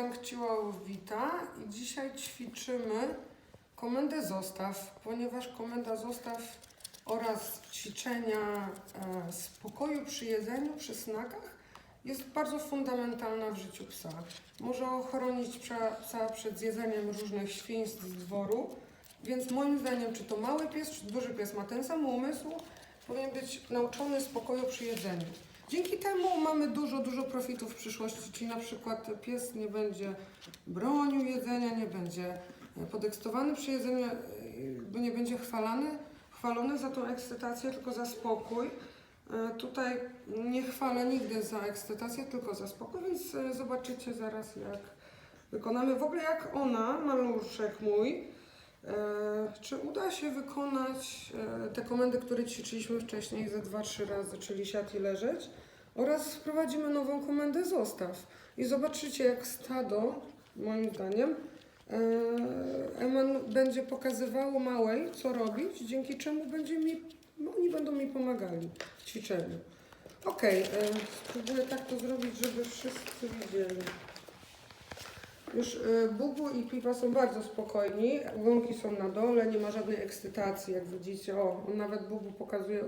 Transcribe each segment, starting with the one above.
Gang Ciłałowita i dzisiaj ćwiczymy komendę zostaw, ponieważ komenda zostaw oraz ćwiczenia e, spokoju przy jedzeniu, przy snakach jest bardzo fundamentalna w życiu psa. Może ochronić psa przed zjedzeniem różnych świństw z dworu, więc moim zdaniem, czy to mały pies, czy duży pies ma ten sam umysł, powinien być nauczony spokoju przy jedzeniu. Dzięki temu mamy dużo, dużo profitów w przyszłości, czyli na przykład pies nie będzie bronił jedzenia, nie będzie podekscytowany przy jedzeniu, bo nie będzie chwalany, chwalony za tą ekscytację, tylko za spokój. E, Tutaj nie chwalę nigdy za ekscytację, tylko za spokój, więc e, zobaczycie zaraz jak wykonamy. W ogóle jak ona, maluszek mój, czy uda się wykonać e, te komendy, które ćwiczyliśmy wcześniej ze 2-3 razy, czyli siat i leżeć oraz wprowadzimy nową komendę zostaw i zobaczycie jak stado, moim zdaniem, e, Eman będzie pokazywało małej, co robić, dzięki czemu będzie mi, no, oni będą mi pomagali w ćwiczeniu. E, spróbuję tak to zrobić, żeby wszyscy widzieli. Już y, Bubu i Pipa są bardzo spokojni, łąki są na dole, nie ma żadnej ekscytacji, jak widzicie. O, nawet Bubu pokazuje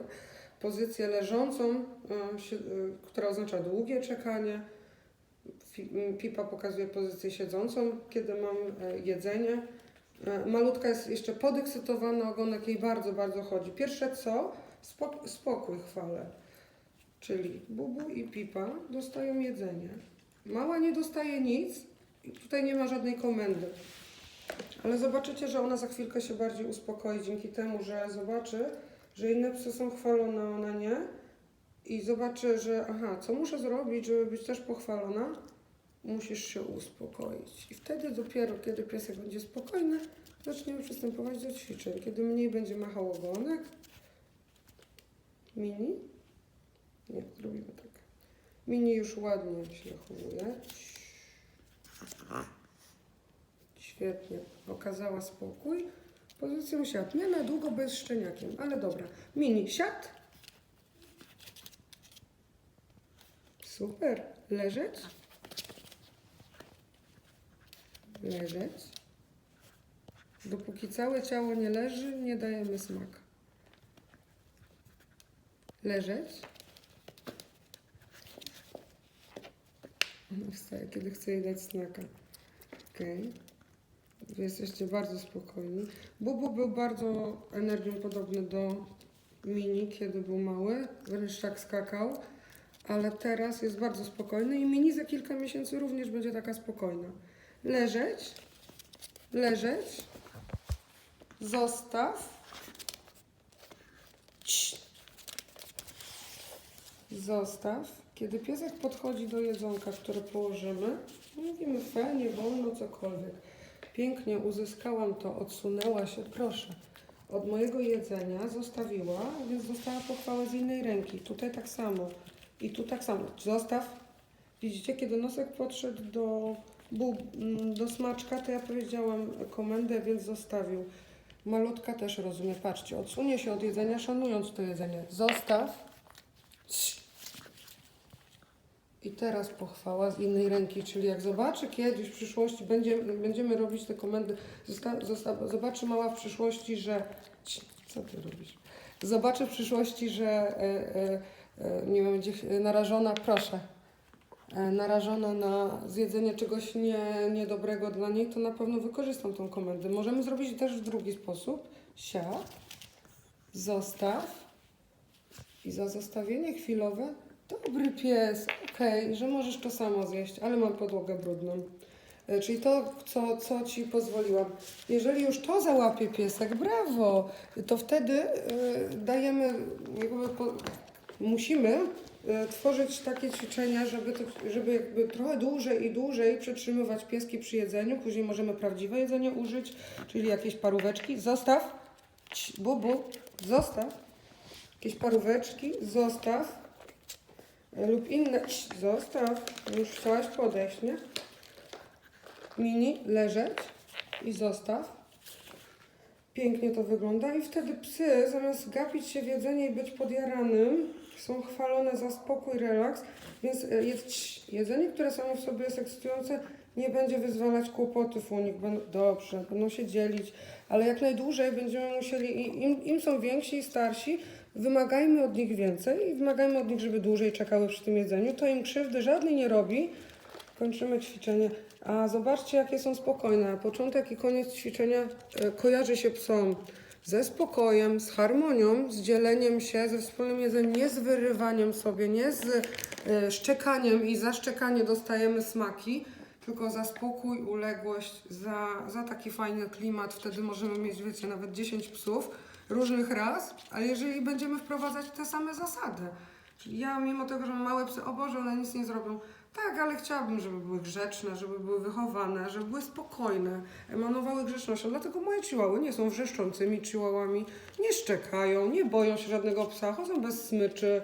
pozycję leżącą, y, y, która oznacza długie czekanie. Pipa pokazuje pozycję siedzącą, kiedy mam y, jedzenie. Y, Malutka jest jeszcze podekscytowana, ogonek jej bardzo, bardzo chodzi. Pierwsze co? Spok- spokój chwalę. Czyli Bubu i Pipa dostają jedzenie. Mała nie dostaje nic, tutaj nie ma żadnej komendy. Ale zobaczycie, że ona za chwilkę się bardziej uspokoi dzięki temu, że zobaczy, że inne psy są chwalone, ona nie. I zobaczy, że aha, co muszę zrobić, żeby być też pochwalona? Musisz się uspokoić. I wtedy dopiero, kiedy piesek będzie spokojny, zaczniemy przystępować do ćwiczeń. Kiedy mniej będzie machał ogonek. Mini? Nie, zrobimy tak. Mini już ładnie się zachowuje. Świetnie. Okazała spokój. Pozycją siat. Nie na długo, bez szczeniakiem, ale dobra. Mini, siat. Super. Leżeć. Leżeć. Dopóki całe ciało nie leży, nie dajemy smaka. Leżeć. Wstaje, kiedy chce jej dać snaka. Okej. Wy jesteście bardzo spokojni. Bubu był bardzo energią podobny do Mini, kiedy był mały. Wręcz tak skakał. Ale teraz jest bardzo spokojny i Mini za kilka miesięcy również będzie taka spokojna. Leżeć. Leżeć. Zostaw. Cii. Zostaw. Kiedy piesek podchodzi do jedzonka, które położymy, mówimy fe, nie wolno, cokolwiek. Pięknie uzyskałam to, odsunęła się, proszę, od mojego jedzenia, zostawiła, więc dostała pochwałę z innej ręki. Tutaj tak samo. I tu tak samo. Zostaw. Widzicie, kiedy nosek podszedł do, mm, do smaczka, to ja powiedziałam komendę, więc zostawił. Malutka też rozumie. Patrzcie, odsunie się od jedzenia, szanując to jedzenie. Zostaw. I teraz pochwała z innej ręki, czyli jak zobaczy kiedyś w przyszłości, będzie, będziemy robić te komendy, zosta, zosta, zobaczy mała w przyszłości, że... Co ty robisz? Zobaczy w przyszłości, że e, e, e, nie wiem, będzie narażona, proszę, e, narażona na zjedzenie czegoś nie, niedobrego dla niej, to na pewno wykorzystam tą komendę. Możemy zrobić też w drugi sposób. Siad, zostaw i za zostawienie chwilowe Dobry pies, okej, że możesz to samo zjeść, ale mam podłogę brudną. E, Czyli to, co, co ci pozwoliłam. Jeżeli już to załapie piesek, brawo, to wtedy e, dajemy, jakby po, musimy e, tworzyć takie ćwiczenia, żeby, to, żeby jakby trochę dłużej i dłużej przetrzymywać pieski przy jedzeniu. Później możemy prawdziwe jedzenie użyć, czyli jakieś paróweczki. Zostaw, bubu, zostaw. Jakieś paróweczki, zostaw. Lub inne. Zostaw. Już chciałaś podejść, nie? Mini, leżeć i zostaw. Pięknie to wygląda i wtedy psy zamiast gapić się w jedzenie i być podjaranym są chwalone za spokój, relaks, więc e, jedz, jedzenie, które samo w sobie jest ekscytujące, nie będzie wyzwalać kłopotów u nich, dobrze, będą się dzielić, ale jak najdłużej będziemy musieli, im, im są więksi i starsi, wymagajmy od nich więcej i wymagajmy od nich, żeby dłużej czekały przy tym jedzeniu, to im krzywdy żadnej nie robi. Kończymy ćwiczenie. A zobaczcie, jakie są spokojne. Początek i koniec ćwiczenia e, kojarzy się psom ze spokojem, z harmonią, z dzieleniem się, ze wspólnym jedzeniem, nie z wyrywaniem sobie, nie z e, szczekaniem i za szczekanie dostajemy smaki, tylko za spokój, uległość, za, za taki fajny klimat. Wtedy możemy mieć, wiecie, nawet 10 psów różnych ras, ale jeżeli będziemy wprowadzać te same zasady. Czyli ja mimo tego, że mam małe psy, o Boże, one nic nie zrobią. Tak, ale chciałabym, żeby były grzeczne, żeby były wychowane, żeby były spokojne, emanowały grzecznością. Dlatego moje chihuahy nie są wrzeszczącymi chihuahami, nie szczekają, nie boją się żadnego psa, chodzą bez smyczy,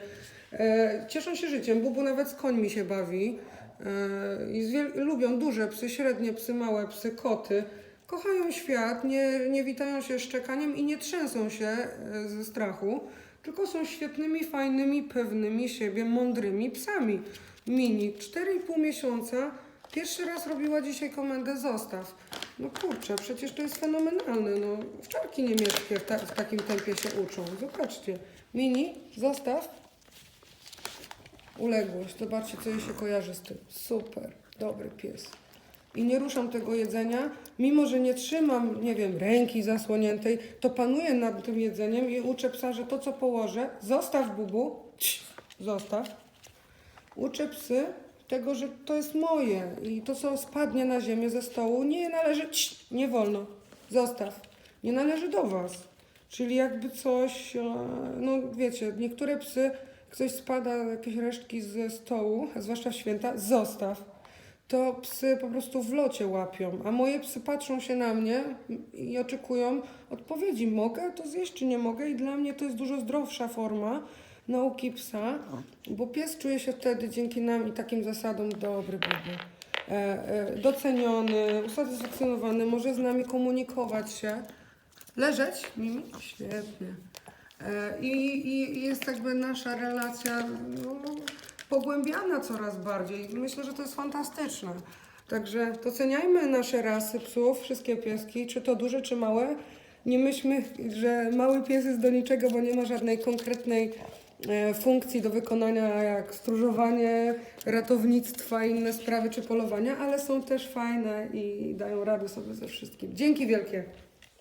e, cieszą się życiem. Bubu nawet z końmi się bawi. E, I lubią duże psy, średnie psy, małe psy, koty. Kochają świat, nie, nie witają się szczekaniem i nie trzęsą się e, ze strachu, tylko są świetnymi, fajnymi, pewnymi siebie, mądrymi psami. Mini, 4,5 miesiąca, pierwszy raz robiła dzisiaj komendę zostaw. No kurczę, przecież to jest fenomenalne. No, wczorki niemieckie w, ta, w takim tempie się uczą. Zobaczcie. Mini, zostaw. Uległość. Zobaczcie, co jej się kojarzy z tym. Super, dobry pies. I nie ruszam tego jedzenia, mimo że nie trzymam, nie wiem, ręki zasłoniętej, to panuję nad tym jedzeniem i uczę psa, że to, co położę, zostaw bubu, zostaw. Uczę psy tego, że to jest moje i to, co spadnie na ziemię ze stołu, nie należy, nie wolno, zostaw. Nie należy do was. Czyli jakby coś, e, no wiecie, niektóre psy, jak coś spada, jakieś resztki ze stołu, zwłaszcza w święta, zostaw. To psy po prostu w locie łapią, a moje psy patrzą się na mnie i oczekują odpowiedzi. Mogę to zjeść, czy nie mogę? I dla mnie to jest dużo zdrowsza forma nauki psa, bo pies czuje się wtedy dzięki nam i takim zasadom dobry, bubu. E, e, doceniony, usatysfakcjonowany, może z nami komunikować się. Leżeć? Mimi? Świetnie. E, I, I jest jakby nasza relacja no, pogłębiana coraz bardziej. Myślę, że to jest fantastyczne. Także doceniajmy nasze rasy psów, wszystkie pieski, czy to duże, czy małe. Nie myślmy, że mały pies jest do niczego, bo nie ma żadnej konkretnej e, funkcji do wykonania, jak stróżowanie, ratownictwa, inne sprawy, czy polowania, ale są też fajne i dają radę sobie ze wszystkim. Dzięki wielkie.